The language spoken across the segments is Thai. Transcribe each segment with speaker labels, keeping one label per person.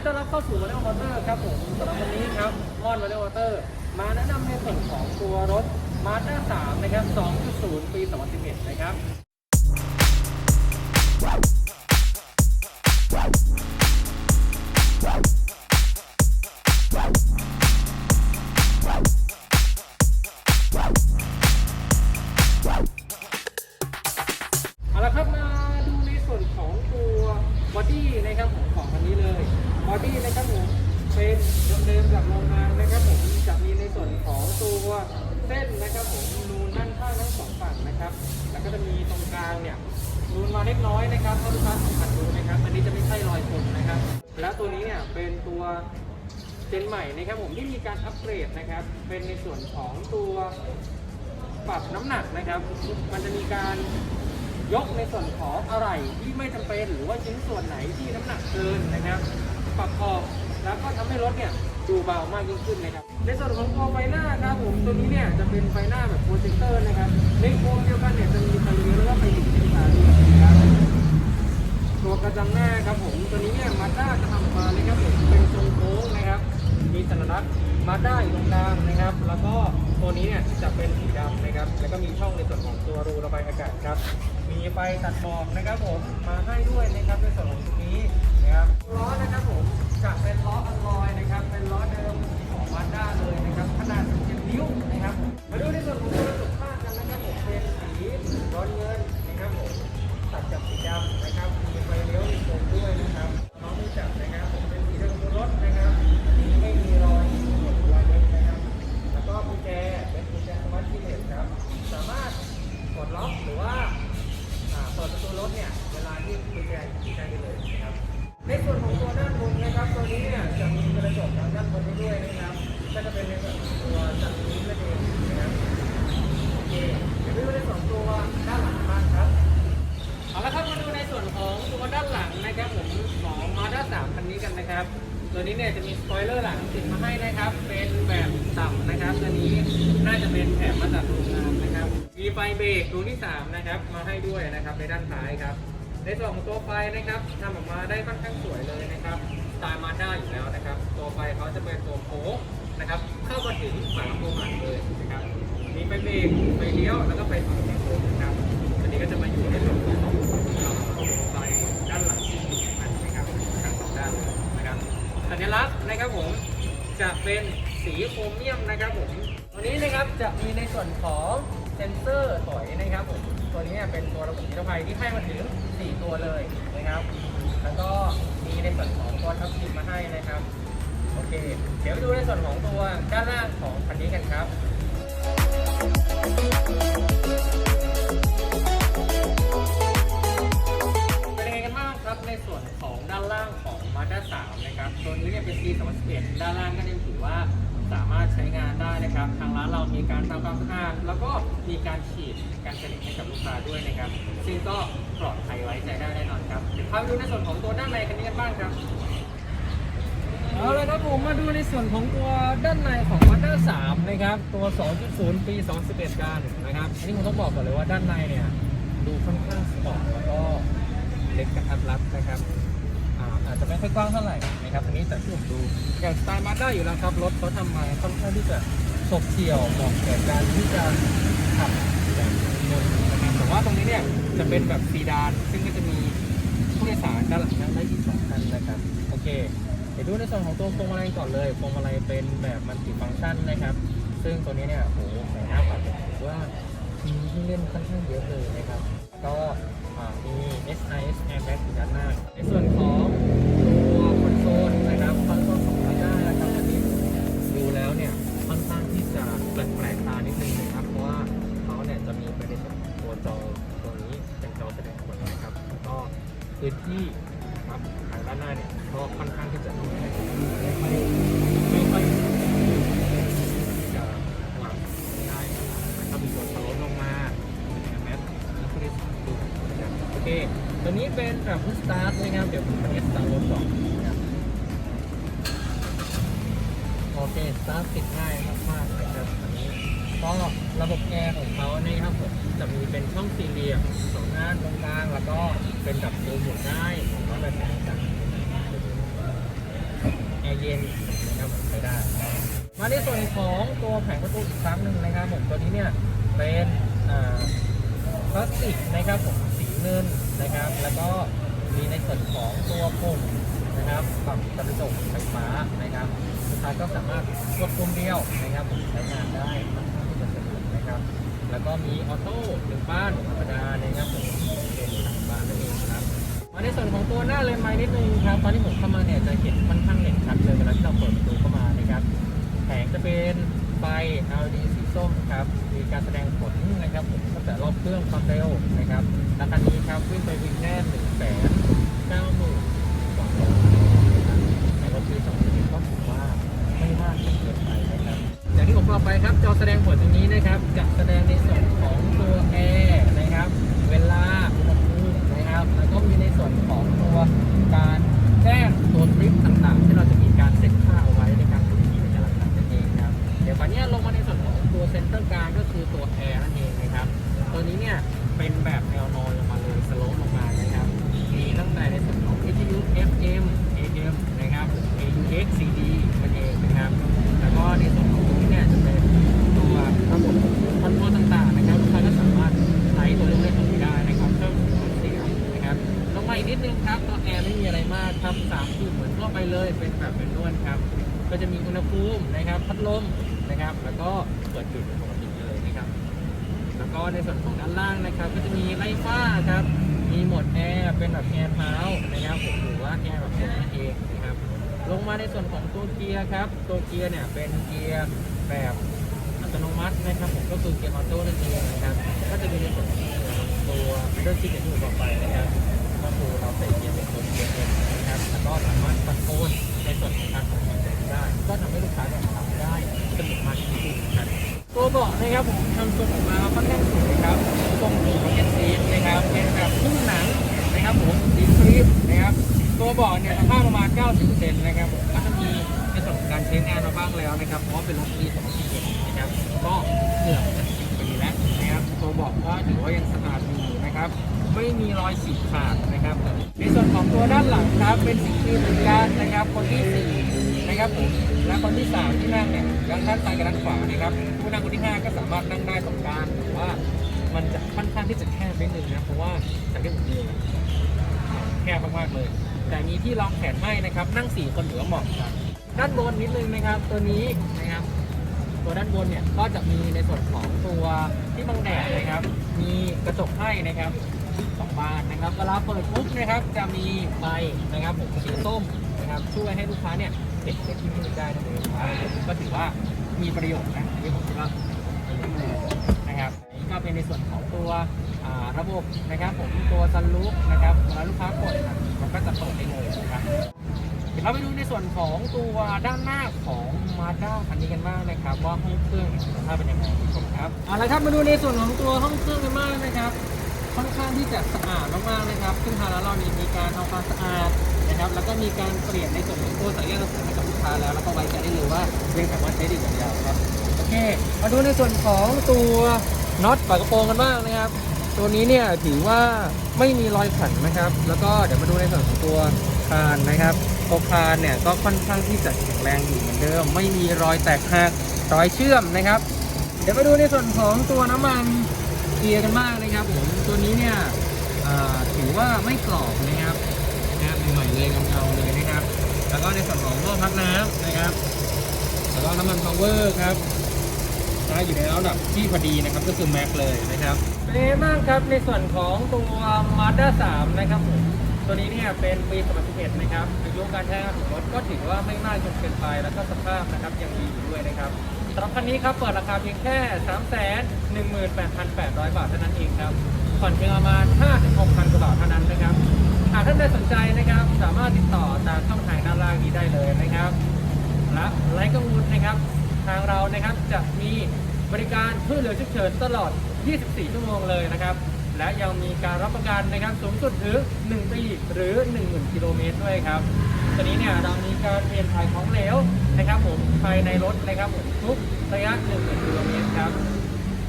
Speaker 1: ดีต้อนรับเข้าสู่ Model Motor ครับผมสำหรับวันนี้ครับมอน Model Motor มาแนะนำในส่วนของตัวรถมาด้าสามนะครับ 2.0 ปี 2011 นะครับางเนี่ยนูนมาเล็กน้อยนะครับถ้าลูกค้าสัมผัสดูนะครับ อันนี้จะไม่ใช่รอยชนนะครับ และตัวนี้เนี่ยเป็นตัวเจนใหม่นะครับผมที่มีการอัปเกรดนะครับ เป็นในส่วนของตัวปรับน้ำหนักนะครับ มันจะมีการยกในส่วนของอะไรที่ไม่จำเป็นหรือว่าชิ้นส่วนไหนที่น้ำหนักเกินนะครับ ปรับออกแล้วก็ทำให้รถเนี่ยดูเบามากยิ่งขึ้นนะครับ ในส่วนของตัวไฟหน้าครับผมตัวนี้เนี่ยจะเป็นไฟหน้าแบบโปรเจคเตอร์นะครับ ในโคมเดียวกันเนี่ยจะมีไฟเลี้ยวแล้วก็ไฟหลีไฟตาด้วยนะครับตัวกระจังหน้าครับผมตัวนี้เนี่ยมาด้าจะทำมาเลยครับผมเป็นทรงโค้งนะครับ มีสัญลักษณ์มาด้าอยู่ตรงกลางนะครับ แล้วก็ตัวนี้เนี่ยจะเป็นสีดำนะครับ แล้วก็มีช่องในส่วนของตัวรูระบายอากาศครับ มีไฟตัดหมอกนะครับผมมาให้ด้วยนะครับในส่วนของตรงนี้นะครับล้อนะครับผม จะเป็นล้ออัลลอยนะครับเป็นล้อเดิมของมาด้าเลยนะครับขนาด 17 นิ้วนะครับมาดูในส่วนของตัวกระจกข้างกันนะครับผมเป็นสีบรอนเงินนะครับผมตัดกับสีดำนะครับมีไฟเลี้ยวมีโคมด้วยนะครับน้องรู้จักนะครับผมเป็นสีเดิมรถนะครับสีไม่มีรอยหมดรอยเล็บนะครับ แล้วก็กุญแจเป็นกุญแจสมาร์ทคีย์เลสครับ สามารถกดล็อกหรือว่าเปิดประตูรถเนี่ยเวลาที่กุญแจอยู่ได้เลยนะครับ ในส่วนของตัวด้านบนนะครับตัวนี้เนี่ยจะมีกระจกทางด้านบนให้ด้วยนะครับก็จะเป็นในส่วนของตัวจักนี้นั่นเองนะครับโอเคเดี๋ยวไปดูในส่วนตัวด้านหลังบ้างครับเอาละครับมาดูในส่วนของตัวด้านหลังนะครับผมของมาด้าสามคันนี้กันนะครับ ตัวนี้เนี่ยจะมีสปอยเลอร์หลังติดมาให้นะครับ เป็นแบบต่ำนะครับตัวนี้น่าจะเป็นแถมมาจากโรงงานนะครับมีไฟเบรกดวงที่3นะครับมาให้ด้วยนะครับในด้านท้ายครับ ในส่วนของตัวไฟนะครับทำออกมาได้ค่อนข้างสวยเลยนะครับตล์มาด้าอยู่แล้วนะครับ ตัวไฟเขาจะเป็นตัวโค้งนะครับ เข้ามาถึงฝาโปรงหลังเลยนะครับมีไฟเบรกไฟเลี้ยวแล้วก็ไฟสูงโค้งนะครับอันนี้ก็จะมาอยู่ในส่วนของตัวไฟด้านหลังที่มีอันนะครับทั้งสองด้านนะครับสัญลักษณ์นะครับผมจะเป็นสีโครเมียมนะครับผม วนี้นะครับจะมีในส่วนของเซ็นเซอร์ถอยนะครับผมตัวนี้เป็นตัวระบบนิรภัยที่ให้มาถึง 4 ตัวเลยนะครับ แล้วก็มีในส่วนของตัวทับทิมมาให้นะครับโอเค เดี๋ยวไปดูในส่วนของตัวด้านล่างของคันนี้กันครับเป็นยังไงกันบ้างครับในส่วนของด้านล่างของ Mazda 3นะครับตัวนี้เนี่ยเป็น C 2011ด้านล่างก็ยัง ทำความสะอาดแล้วก็มีการฉีดการสด็จให้กับลูกค้าด้วยนะครับ ซึ่งก็ปลอดภัยไว้ใจได้แน่นอนครับเดี๋ยวพาไปดูในส่วนของตัวด้านในคันนี้กันบ้างครับเอาเลยครับผมมาดูในส่วนของตัวด้านในของ Mazda 3นะครับ ตัว 2.0 ปี 2011 กันนะครับอันนี้ผมต้องบอกก่อนเลยว่าด้านในเนี่ย ดูค่อนข้างสปอร์ตแล้วก็เล็กกระทัดรัดนะครับอาอาจจะไม่ค่อยกว้างเท่าไหร่นะครับอันนี้แต่ที่ผมดูอย่างสไตล์มาด้าอยู่แล้วครับ รถเขาทำมาค่อนข้างที่จะ ฉบเฉี่ยวเหมาะแก่การที่จะขับแบบยนต์นะครับแต่ว่าตรงนี้เนี่ยจะเป็นแบบซีดาน ซึ่งก็จะมีผู้โดยสารด้านหลังนั่งได้อีกสองท่านนะครับ โอเค เดี๋ยวดูในส่วนของตัวพวงมาลัยก่อนเลยพวงมาลัยเป็นแบบมัลติฟังก์ชันนะครับ ซึ่งตัวนี้เนี่ยโอ้โหใส่หน้าปัดถือว่ามีที่เล่นค่อนข้างเยอะเลยนะครับ ก็มี SIS airbag อยู่ด้านหน้าในส่วนของ พื้นที่ครับทางด้านหน้าเนี่ยก็ค่อนข้างที่จะดูไม่ค่อยไม่ค่อยจะหลังได้นะครับมีตัวสโลปลงมาแมสแล้วก็ได้สามตัวนะครับโอเคตัวนี้เป็นแบบพุชสตาร์ทนะครับเดี๋ยวผมจะสตาร์ทรถก่อนโอเคสตาร์ทติดง่ายมากๆ ก็ระบบแอร์ของเขานี่ครับผมจะมีเป็นช่องสี่เหลี่ยมสองด้านตรงกลางแล้วก็เป็นแบบดูหมุนได้ของเขาแบบต่างๆเย็นนะครับผมใช้ได้ มาในส่วนของตัวแผงประตูอีกครั้งหนึ่งนะครับผมตัวนี้เนี่ยเป็นพลาสติกนะครับผมสีเงินนะครับ แล้วก็มีในส่วนของตัวปุ่มนะครับปรับกระจกไฟฟ้านะครับลูกค้าก็สามารถกดปุ่มเดียวนะครับผมใช้งานได้ นะครับ แล้วก็มีออโต้หนึ่งบ้านธรรมดานะครับผมเป็นสามบ้านนั่นเองครับมาในส่วนของตัวหน้าเลนไม้นิดนึงครับ ตอนที่ผมเข้ามาเนี่ยจะเห็นค่อนข้างเห็นชัดเลยเวลาที่เราเปิดประตูเข้ามานะครับแผงจะเป็นไฟ LED สีส้มครับ มีการแสดงผลนะครับผมตั้งแต่รอบเครื่องความเร็วนะครับและคันนี้ครับวิ่งไปวิ่งแน่หนึ่งแสนเก้าหมื่นกว่าโลนะครับในรถปี2011ก็ถือว่าไม่มากจนเกินไปนะครับ ที่ผมบอกไปครับ จอแสดงผลตรงนี้นะครับจะแสดงในส่วนของตัวแอร์นะครับ เวลาอุณหภูมินะครับ แล้วก็มีในส่วนของตัวการแจ้งตัวทริปต่าง ด้านล่างนะครับ ก็จะมีไล่ฟ้าครับ มีโหมดแอร์เป็นแบบแอร์เท้านะครับผมหรือว่าแอร์แบบผมนั่นเองนะครับ ลงมาในส่วนของตัวเกียร์ครับ ตัวเกียร์เนี่ยเป็นเกียร์แบบอัตโนมัตินะครับผมก็คือเกียร์ออโต้นั่นเองนะครับ ก็จะมีในส่วนของตัวเรื่องที่จะอยู่ต่อไปนะครับก็คือเราใส่เกียร์เป็นตัวเกียร์เองนะครับแล้วก็สามารถคอนโทรลในส่วนของการขับได้ ก็ทำให้ลูกค้าเนี่ยขับได้สนุกมากขึ้นครับตัวเบาะนะครับผมทำทรงออกมาค่อน แล้วนะครับเพราะว่เป็นรถปี2011นะครับก็เกือบจะ10ปีแล้วนะครับตัวเบาะก็ถือว่ายังสะอาดอยู่นะครับ ไม่มีรอยฉีกขาดนะครับ ในส่วนของตัวด้านหลังครับเป็นสีครีมเหมือนกันนะครับ คนที่สี่นะครับผมและคนที่สามที่นั่งเนี่ยด้านด้านซ้ายกับด้านขวานะครับผู้นั่งคนที่ห้าก็สามารถนั่งได้ตรงกลางแต่ว่ามันจะค่อนข้างที่จะแคบนิดนึงนะเพราะว่าจากที่ผมดูแคบมากๆเลย แต่มีที่รองแขนให้นะครับ นั่งสี่คนถือว่าเหมาะครับ ด้านบนนิดนึงนะครับตัวนี้นะครับ ตัวด้านบนเนี่ยก็จะมีในส่วนของตัวที่บังแดดนะครับ มีกระจกให้นะครับสองบานนะครับเวลาเปิดปุ๊บนะครับจะมีไฟนะครับผมสีส้มนะครับช่วยให้ลูกค้าเนี่ยเห็นเลขที่มือได้นั่นเองครับก็ถือว่ามีประโยชน์นะอันนี้ผมคิดว่านะครับอันนี้ก็เป็นในส่วนของตัวระบบนะครับ ผมตัวซันลูปนะครับเวลาลูกค้ากดมันก็จะเปิดได้เลยนะครับ เดี๋ยวเราไปดูในส่วนของตัวด้านหน้าของมาด้าคันนี้กันบ้างนะครับ ว่าห้องเครื่องสภาพเป็นยังไงคุณผู้ชมครับเอาละครับมาดูในส่วนของตัวห้องเครื่องกันบ้างนะครับ ค่อนข้างที่จะสะอาดมากๆนะครับ ซึ่งทางร้านเรานี่มีการทำความสะอาดนะครับ แล้วก็มีการเปลี่ยนในส่วนของตัวสาณต่างๆให้กับลูกค้าแล้วแล้วก็ไว้ใจได้เลยว่ายังสามารถใช้ได้ยาวๆครับโอเคมาดูในส่วนของตัวน็อตฝากระโปรงกันบ้างนะครับ ตัวนี้เนี่ยถือว่าไม่มีรอยขันนะครับ แล้วก็เดี๋ยวมาดูในส่วนของตัวคานนะครับ ตัวคานเนี่ยก็ค่อนข้างที่จะแข็งแรงอยู่เหมือนเดิม ไม่มีรอยแตกหักรอยเชื่อมนะครับ เดี๋ยวมาดูในส่วนของตัวน้ำมันเกียร์กันบ้างนะครับผมตัวนี้เนี่ยถือว่าไม่กรอบนะครับนะใหม่ๆเลยเงาๆเลยนะครับ แล้วก็ในส่วนของหม้อพักน้ำนะครับแล้วก็น้ำมันพาวเวอร์ครับนะอยู่ในระดับที่พอดีนะครับก็คือแม็กเลยนะครับเป็นไงบ้างครับในส่วนของตัว Mazda 3นะครับผม ตัวนี้เนี่ยเป็นปี2011นะครับอายุการใช้งานของรถก็ถือว่าไม่มากจนเกินไป แล้วก็สภาพนะครับยังดีอยู่ด้วยนะครับสำหรับคันนี้ครับเปิดราคาเพียงแค่ 318,800 บาทเท่านั้นเองครับผ่อนเพียงประมาณ5-6,000กว่าบาทเท่านั้นนะครับหากท่านใดสนใจนะครับสามารถติดต่อตามช่องทางด้านล่างนี้ได้เลยนะครับและไลฟ์กังวลนะครับ ทางเรานะครับจะมีบริการช่วยเหลือฉุกเฉินตลอด 24 ชั่วโมงเลยนะครับ และยังมีการรับประกันนะครับสูงสุดถึง1ปีหรือ 10,000กิโลเมตรด้วยครับตอนนี้เนี่ยเรามีการเปลี่ยนถ่ายของเหลวนะครับผมภายในรถนะครับผมทุกระยะ10,000กิโลเมตรครับ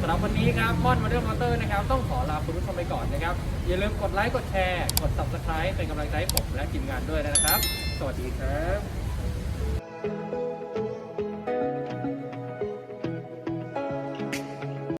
Speaker 1: สำหรับวันนี้ครับมอนมาเดอร์มอเตอร์นะครับต้องขอลาคุณผู้ชมไปก่อนนะครับ อย่าลืมกดไลค์กดแชร์ กด subscribe เป็นกำลังใจให้ผมและทีมงานด้วยนะครับ สวัสดีครับ